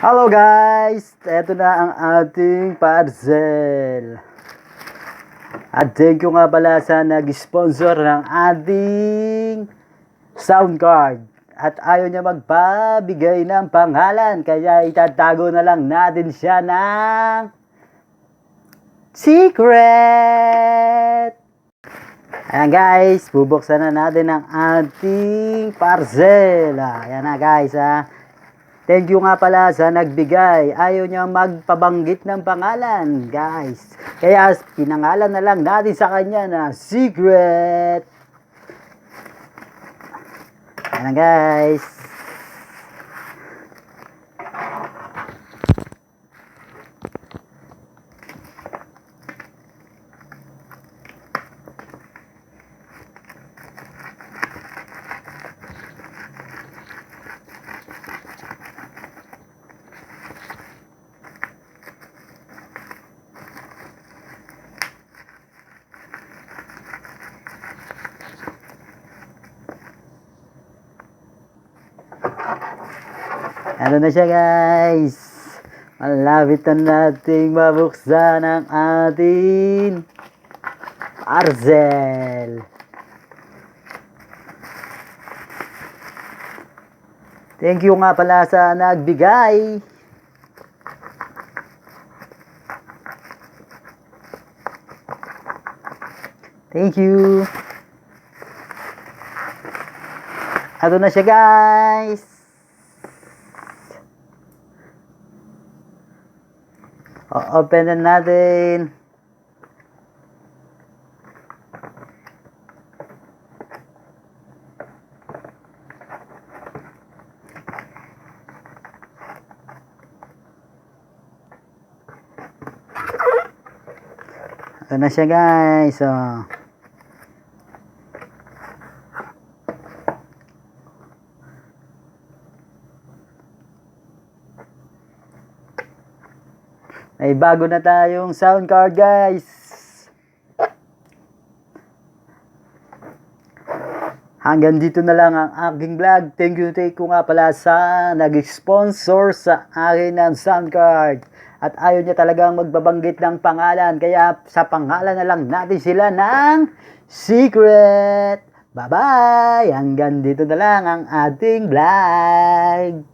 Hello guys! Ito na ang ating parcel. At thank you nga pala sa nag-sponsor ng ating sound card. At ayaw niya magpabigay ng pangalan. Kaya itatago na lang natin siya ng secret! Ayan guys, bubuksan na natin ang ating parcel. Ah, Ayan na guys ha. Thank you nga pala sa nagbigay. Ayaw niya magpabanggit ng pangalan, guys. Kaya pinangalan na lang natin sa kanya na secret. Ayan guys. Ano na siya guys? Malapit na nating mabuksan ang ating parcel. Thank you nga pala sa nagbigay. Thank you. Ano na siya guys? O-open na natin. Ito na siya guys. Oh. May bago na tayong sound card guys. Hanggang dito na lang ang aking vlog. Thank you, thank you nga pala sa nag-sponsor sa akin ng sound card. At ayaw niya talagang magbabanggit ng pangalan. Kaya sa pangalan na lang natin sila ng secret. Bye-bye! Hanggang dito na lang ang ating vlog.